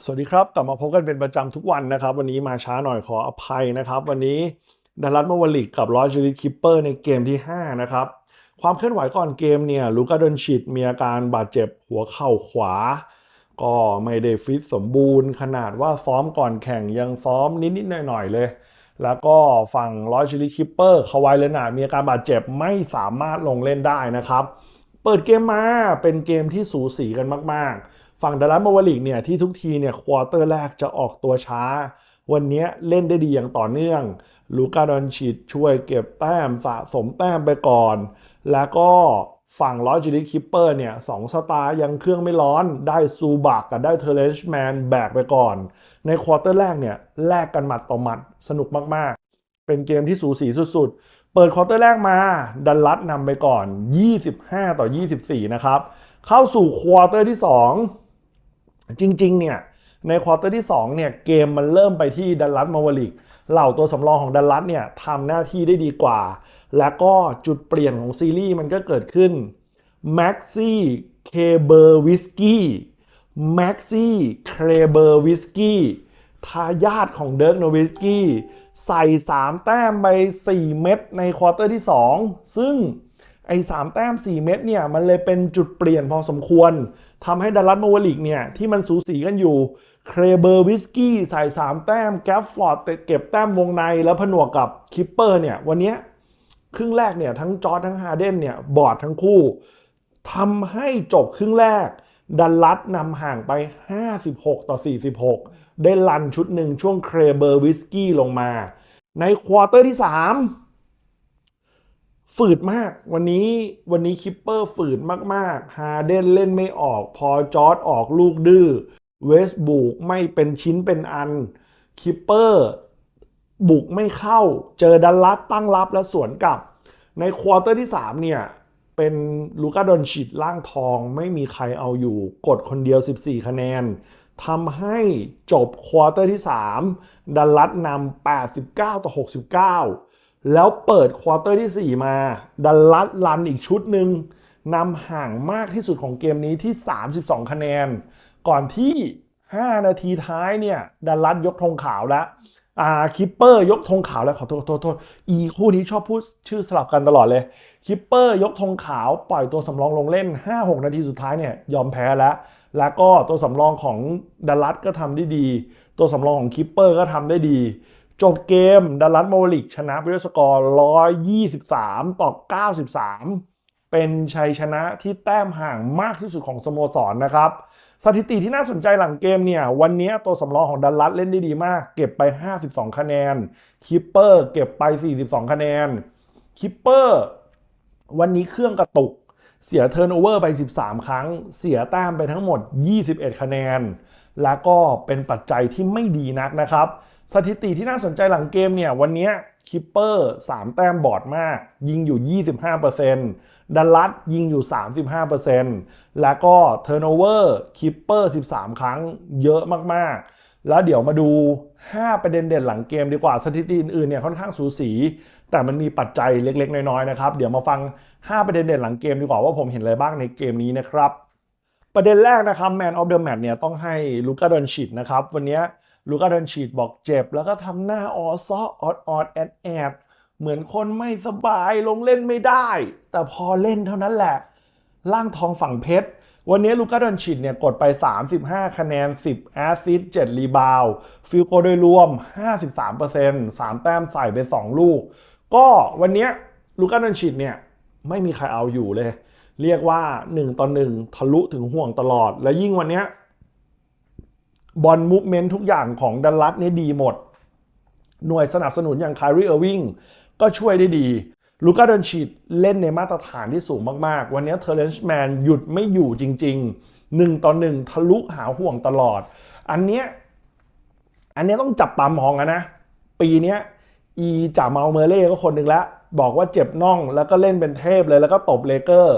สวัสดีครับ กลับมาพบกันเป็นประจำทุกวันนะครับ วันนี้มาช้าหน่อยขออภัยนะครับ วันนี้ดัลลัสมาวลิกกับลอจิลิคิปเปอร์ในเกมที่ 5 นะครับ ความเคลื่อนไหวก่อนเกมเนี่ยลูกาดอนชิดมีอาการบาดเจ็บหัวเข่าขวา ก็ไม่ได้ฟิตสมบูรณ์ ขนาดว่าซ้อมก่อนแข่งยังซ้อมนิด ๆ หน่อย ๆ เลย แล้วก็ฝั่งลอจิลิคิปเปอร์คาวายเลนาดมีอาการบาดเจ็บไม่สามารถลงเล่นได้นะครับ เปิดเกมมาเป็นเกมที่สูสีกันมาก ๆ ฝั่งดัลลัสมาวลิกเนี่ยที่ทุกทีเนี่ยควอเตอร์แรกจะออกตัวช้า วันนี้เล่นได้ดีอย่างต่อเนื่อง ลูกาดอนชิดช่วยเก็บแต้มสะสมแต้มไปก่อน แล้วก็ฝั่งลอจิลิคิปเปอร์เนี่ยสองสตาร์ยังเครื่องไม่ร้อนได้ซูบักกับได้เทเลชแมนแบกไปก่อน ในควอเตอร์แรกเนี่ยแลกกันหมัดต่อหมัดสนุกมากๆ เป็นเกมที่สูสีสุดๆ เปิดควอเตอร์แรกมา ดัลลัสนำไปก่อน 25 ต่อ 24 นะครับ เข้าสู่ควอเตอร์ที่ 2 จริง ๆ เนี่ยในควอเตอร์ที่2เนี่ยเกมมันเริ่มไปที่ดัลลัสมาวลิกเหล่าตัวสำรองของดัลลัสเนี่ยทำหน้าที่ได้ดีกว่า แล้วก็จุดเปลี่ยนของซีรีส์มันก็เกิดขึ้นแม็กซี่เคเบอร์วิสกี้แม็กซี่เคเบอร์วิสกี้ทายาทของเดิร์กโนวิสกี้ใส่ 3 แต้มไป 4 เม็ดในควอเตอร์ที่ 2 ซึ่ง อ้สามแต้ม 4 เม็ดเนี่ยมันเลยเป็นจุดเปลี่ยนพอสมควรทำให้ดัลลัสโมวลิกเนี่ยที่มันสูสีกันอยู่เครเบอร์วิสกี้ใส่ 3 แต้มแกฟฟอร์ดเก็บแต้มวงในแล้วผนวกกับคิปเปอร์เนี่ยวันนี้ครึ่งแรกเนี่ยทั้งจอร์ดทั้งฮาเดนเนี่ยบอดทั้งคู่ทำให้จบครึ่งแรก ดัลลัสนำห่างไป 56 ต่อ 46 ได้ลันชุดหนึ่งช่วงเครเบอร์วิสกี้ลงมา ในควอเตอร์ที่ 3 ฝืดมากวันนี้วันนี้คิปเปอร์ฝืดมากๆฮาเดนเล่นไม่ออก พอจอร์ดออกลูกดื้อเวสบุกไม่เป็นชิ้นเป็นอันคิปเปอร์บุกไม่เข้า เจอดัลลัสตั้งรับและสวนกลับ ในควอเตอร์ที่ 3 เนี่ย เป็นลูกาดอนชิดล่างทองไม่มีใครเอาอยู่ กดคนเดียว 14 คะแนนทำให้จบควอเตอร์ที่ 3 ดัลลัสนำ89 ต่อ 69 แล้วเปิดควอเตอร์ที่ 4 มา ดัลลัสรันอีกชุดหนึ่งนำห่างมากที่สุดของเกมนี้ที่ 32 คะแนน ก่อนที่ 5 นาทีท้ายเนี่ย ดัลลัสยกธงขาวแล้วอ่าคิปเปอร์ยกธงขาวแล้วขอโทษขอโทษอโทษอีคู่นี้ชอบพูดชื่อสลับกันตลอดเลยคิปเปอร์ยกธงขาวปล่อยตัวสำรองลงเล่น 5-6 นาทีสุดท้ายเนี่ยยอมแพ้แล้วแล้วก็ตัวสำรองของดัลลัสก็ทำได้ดี ตัวสำรองของคิปเปอร์ก็ทำได้ดี จบเกมดัลลัสโมลิกชนะไปด้วยสกอร์ 123 ต่อ 93 เป็นชัยชนะที่แต้มห่างมากที่สุดของสโมสรนะครับ สถิติที่น่าสนใจหลังเกมเนี่ย วันนี้ตัวสำรองของดัลลัสเล่นได้ดีมาก เก็บไป 52 คะแนน คิปเปอร์เก็บไป 42 คะแนน คิปเปอร์ วันนี้เครื่องกระตุก เสียเทิร์นโอเวอร์ไป 13 ครั้ง เสียแต้มไปทั้งหมด 21 คะแนน แล้วก็เป็นปัจจัยที่ไม่ดีนักนะครับ สถิติที่น่าสนใจหลังเกมเนี่ย วันนี้คิปเปอร์3แต้มบอดมาก ยิงอยู่ 25%ดัลลัสยิงอยู่ 35%แล้วก็เทิร์นโอเวอร์คิปเปอร์ 13 ครั้งเยอะมากๆ แล้วเดี๋ยวมาดู 5 ประเด็นเด่นหลังเกมดีกว่าสถิติอื่นๆเนี่ยค่อนข้างสูสี แต่มันมีปัจจัยเล็ก ๆ น้อยๆนะครับ เดี๋ยวมาฟัง 5 ประเด็นเด่นหลังเกมดีกว่าว่าผมเห็นอะไรบ้างในเกมนี้นะครับ ประเด็นแรกนะครับ Man of the Match เนี่ยต้องให้ลูกาดอนชิดนะครับวันนี้ลูกาดอนชิดบอกเจ็บ แล้วก็ทำหน้าออซ้อออดออดแอดแอดเหมือนคนไม่สบายลงเล่นไม่ได้ แต่พอเล่นเท่านั้นแหละ ล่างทองฝั่งเพชร วันนี้ลูกาดอนชิดเนี่ยกดไป 35 คะแนน 10 แอสซิสต์7รีบาวฟิลโกโดยรวม 53% 3 แต้มใส่ไป 2 ลูก ก็วันนี้ลูกาดอนชิดเนี่ยไม่มีใครเอาอยู่เลย เรียกว่า 1ต่อ1ทะลุถึงห่วงตลอด และยิ่งวันนี้บอลมูฟเมนต์ทุกอย่างของดัลลัสนี่ดีหมด หน่วยสนับสนุนอย่างคาริเออร์วิงก็ช่วยได้ดี ลูกาดอนชิดเล่นในมาตรฐานที่สูงมากๆ วันนี้เทเรนช์แมนหยุดไม่อยู่จริง ๆ 1 ต่อ 1 ทะลุหาห่วงตลอด อันเนี้ยอันเนี้ยต้องจับตามองนะ ปีเนี้ยอีจ่าเมาเมเล่ก็คนหนึ่งแล้วบอกว่าเจ็บน่องแล้วก็เล่นเป็นเทพเลยแล้วก็ตบเลเกอร์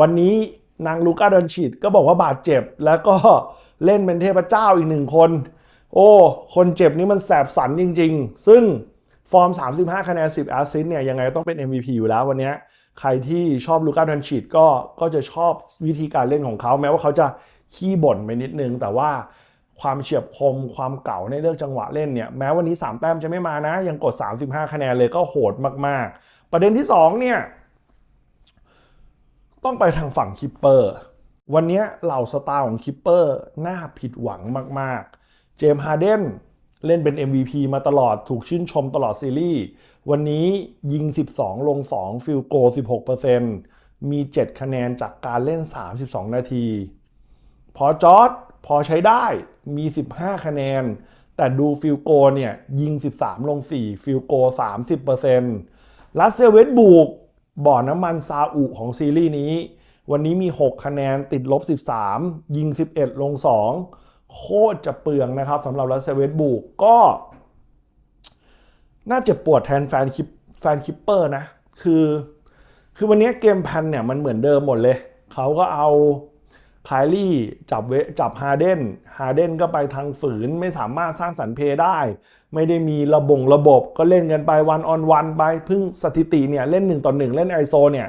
วันนี้นางลูก้าดอนชิดก็บอกว่าบาดเจ็บแล้วก็เล่นเป็นเทพเจ้าอีกหนึ่งคน โอ้ คนเจ็บนี่มันแสบสันจริง ๆ ซึ่ง ฟอร์ม 35 คะแนน 10แอสซิสเนี่ยยังไงต้องเป็น MVP อยู่แล้ววันนี้ใครที่ชอบลูก้าดอนชิดก็ก็จะชอบวิธีการเล่นของเขา แม้ว่าเขาจะขี้บ่นไปนิดนึง แต่ว่าความเฉียบคมความเก่าในเรื่องจังหวะเล่นเนี่ยแม้วันนี้ 3 แต้มจะไม่มานะ ยังกด 35 คะแนนเลยก็โหดมากๆ ประเด็นที่ 2 เนี่ย ต้องไปทางฝั่งคิปเปอร์วันนี้เหล่าสตาร์ของคิปเปอร์น่าผิดหวังมากๆ เจมส์ฮาร์เดน เล่นเป็น MVP มาตลอดถูกชื่นชมตลอดซีรีส์ วันนี้ยิง 12 ลง 2 ฟิลโก 16%มี 7 คะแนนจากการเล่น 32 นาที พอจอร์ดพอใช้ได้มี 15 คะแนน แต่ดูฟิลโกเนี่ย ยิง 13 ลง 4 ฟิลโก 30%ลัสเซลเวตบูกบ่อน้ำมันซาอุของซีรีส์นี้ วันนี้มี 6 คะแนนติดลบ 13 ยิง 11 ลง 2 โคตรจะเปลืองนะครับสำหรับลัสเซเวตบูกก็ น่าเจ็บปวดแทนแฟนคิปแฟนคิปเปอร์นะ คือ คือวันนี้เกมแพนเนี่ยมันเหมือนเดิมหมดเลย เขาก็เอาคายลี่จับเวจับฮาเดนฮาเดนก็ไปทางฝืนไม่สามารถสร้างสรรค์เพย์ได้ ไม่ได้มีระบงระบบก็เล่นกันไปวันออนวันไปพึ่งสถิติเนี่ย เล่น1ต่อ1เล่นไอโซเนี่ย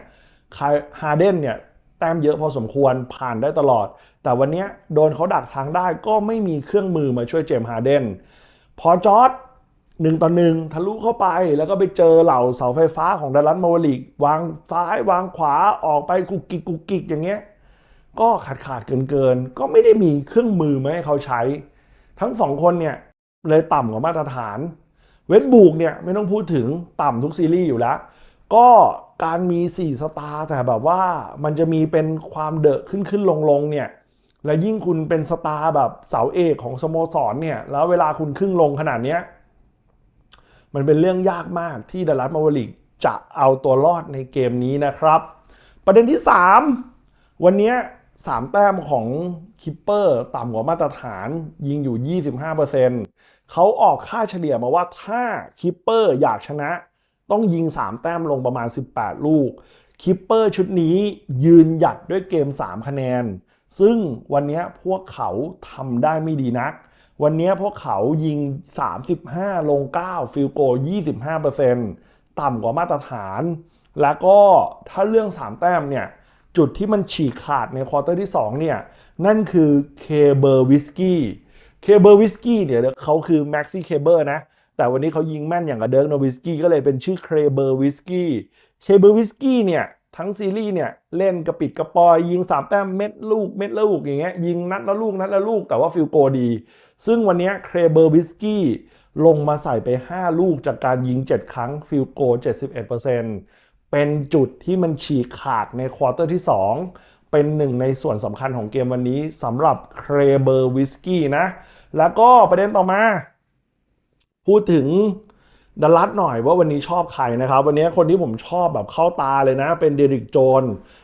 ฮาเดนเนี่ย แต้มเยอะพอสมควรผ่านได้ตลอด แต่วันนี้โดนเขาดักทางได้ก็ไม่มีเครื่องมือมาช่วยเจมส์ฮาเดนพอจอร์ดหนึ่งต่อหนึ่งทะลุเข้าไปแล้วก็ไปเจอเหล่าเสาไฟฟ้าของดัลลัสมาวลิกวางซ้ายวางขวาออกไปกุกกิกกุกกิกอย่างเงี้ยก็ขาดขาดเกินเกินก็ไม่ได้มีเครื่องมือมาให้เขาใช้ ทั้งสองคนเนี่ยเลยต่ำกว่ามาตรฐาน เวทบูกเนี่ยไม่ต้องพูดถึงต่ำทุกซีรีส์อยู่แล้ว ก็ การมี 4 สตาร์แต่แบบว่ามันจะมีเป็นความเดอะขึ้นขึ้นลงลงเนี่ยและยิ่งคุณเป็นสตาร์แบบเสาเอกของสโมสรเนี่ยแล้วเวลาคุณครึ่งลงขนาดเนี้ยมันเป็นเรื่องยากมากที่ดัลลัสมาวลิกจะเอาตัวรอดในเกมนี้นะครับ ประเด็นที่ 3 วันนี้3แต้มของคิปเปอร์ต่ำกว่ามาตรฐานยิงอยู่ 25%เขาออกค่าเฉลี่ยมาว่าถ้าคิปเปอร์อยากชนะ ต้องยิง 3 แต้มลงประมาณ 18 ลูก คิปเปอร์ชุดนี้ยืนหยัดด้วยเกม 3 คะแนน ซึ่งวันนี้พวกเขาทำได้ไม่ดีนัก วันนี้พวกเขายิง 35 ลง 9 ฟิลโก 25%ต่ำกว่ามาตรฐาน แล้วก็ถ้าเรื่อง 3 แต้มเนี่ยจุดที่มันฉีกขาดในควอเตอร์ที่2เนี่ยนั่นคือเคเบอร์วิสกี้เคเบอร์วิสกี้เนี่ยเขาคือแม็กซี่เคเบอร์นะ แต่วันนี้เขายิงแม่นอย่างกับเดิร์กโนวิสกี้ก็เลยเป็นชื่อเคเบอร์วิสกี้เคเบอร์วิสกี้เนี่ยทั้งซีรีส์เนี่ยเล่นกระปิดกระปอย ยิง3แต้มเม็ดลูกเม็ดลูกอย่างเงี้ยยิงนัดละลูกนัดละลูกแต่ว่าฟิลโกดี ซึ่งวันนี้เครเบอร์วิสกี้ลงมาใส่ไป 5 ลูกจากการยิง 7 ครั้งฟิลโก 71%เป็นจุดที่มันฉีกขาดในควอเตอร์ที่ 2 เป็นหนึ่งในส่วนสำคัญของเกมวันนี้สำหรับเครเบอร์วิสกี้นะ แล้วก็ประเด็นต่อมา พูดถึงดัลลัสหน่อยว่าวันนี้ชอบใครนะครับ วันนี้คนที่ผมชอบแบบเข้าตาเลยนะ เป็นเดริกโจน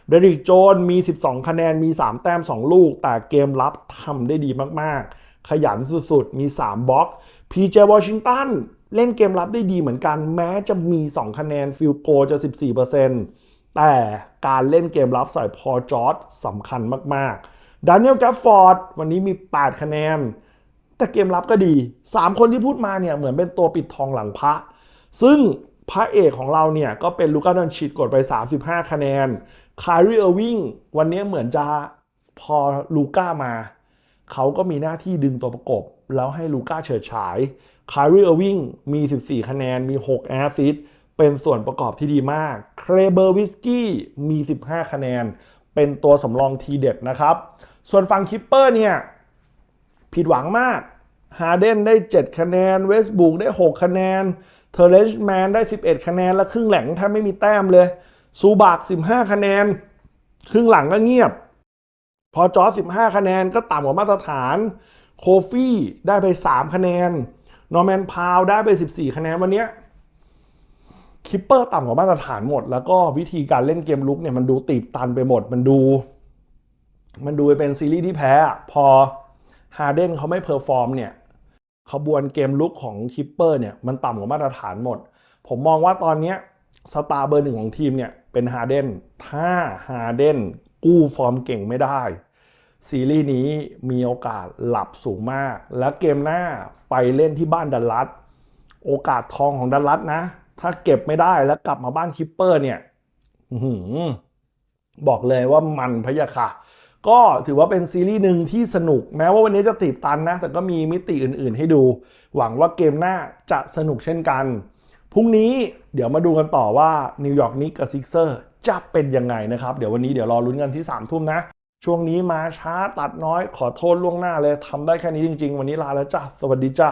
เดริกโจนมี 12 คะแนนมี 3 แต้ม 2 ลูก แต่เกมรับทำได้ดีมากๆ ขยันสุดๆ มี 3บล็อกพีเจวอชิงตันเล่นเกมรับได้ดีเหมือนกัน แม้จะมี 2 คะแนนฟิลโกจะ 14%แต่การเล่นเกมรับใส่พอจอร์ดสำคัญมากๆดานิเอลแกฟฟอร์ดวันนี้มี 8 คะแนน แต่เกมรับก็ดี 3 คนที่พูดมาเนี่ยเหมือนเป็นตัวปิดทองหลังพระ ซึ่งพระเอกของเราเนี่ยก็เป็นลูก้าดอนชิดกดไป 35 คะแนนคาริเออร์วิงวันนี้เหมือนจะพอลูก้ามา เขาก็มีหน้าที่ดึงตัวประกบ แล้วให้ลูก้าเฉิดฉายคาริเออร์วิงมี 14 คะแนนมี 6 แอสซิสต์เป็นส่วนประกอบที่ดีมากเครเบอร์วิสกี้มี 15 คะแนน เป็นตัวสำรองทีเด็ดนะครับ ส่วนฝั่งคิปเปอร์เนี่ย ผิดหวังมาก ฮาเดนได้ 7 คะแนน เวสบุกได้ 6 คะแนน เทเลชแมนได้ 11 คะแนน และครึ่งหลังแทบไม่มีแต้มเลย ซูบาก 15 คะแนน ครึ่งหลังก็เงียบ พอจอ15 คะแนนก็ต่ำกว่ามาตรฐาน โคฟี่ได้ไป 3 คะแนน นอร์แมนพาวได้ไป 14 คะแนนวันนี้คิปเปอร์ต่ำกว่ามาตรฐานหมด แล้วก็วิธีการเล่นเกมลุกเนี่ยมันดูตีบตันไปหมด มันดู มันดูไปเป็นซีรีส์ที่แพ้อะพอฮาเดนเขาไม่เพอร์ฟอร์มเนี่ย ขบวนเกมลุกของคิปเปอร์เนี่ยมันต่ำกว่ามาตรฐานหมด ผมมองว่าตอนนี้สตาร์เบอร์หนึ่งของทีมเนี่ยเป็นฮาเดนถ้าฮาเดนกู้ฟอร์มเก่งไม่ได้ ซีรีส์นี้มีโอกาสหลับสูงมาก และเกมหน้าไปเล่นที่บ้านดัลลัสโอกาสทองของดัลลัสนะ ถ้าเก็บไม่ได้แล้วกลับมาบ้านคิปเปอร์เนี่ยบอกเลยว่ามันพะยะค่ะ ก็ถือว่าเป็นซีรีส์หนึ่งที่สนุกแม้ว่าวันนี้จะตีบตันนะ แต่ก็มีมิติอื่นๆให้ดู หวังว่าเกมหน้าจะสนุกเช่นกัน พรุ่งนี้เดี๋ยวมาดูกันต่อว่านิวยอร์กนิกกับซิกเซอร์จะเป็นยังไงนะครับ เดี๋ยววันนี้เดี๋ยวรอลุ้นกันที่3ามทุ่มนะ ช่วงนี้มาช้าตัดน้อยขอโทษล่วงหน้าเลยทำได้แค่นี้จริง ๆ วันนี้ลาแล้วจ้าสวัสดีจ้า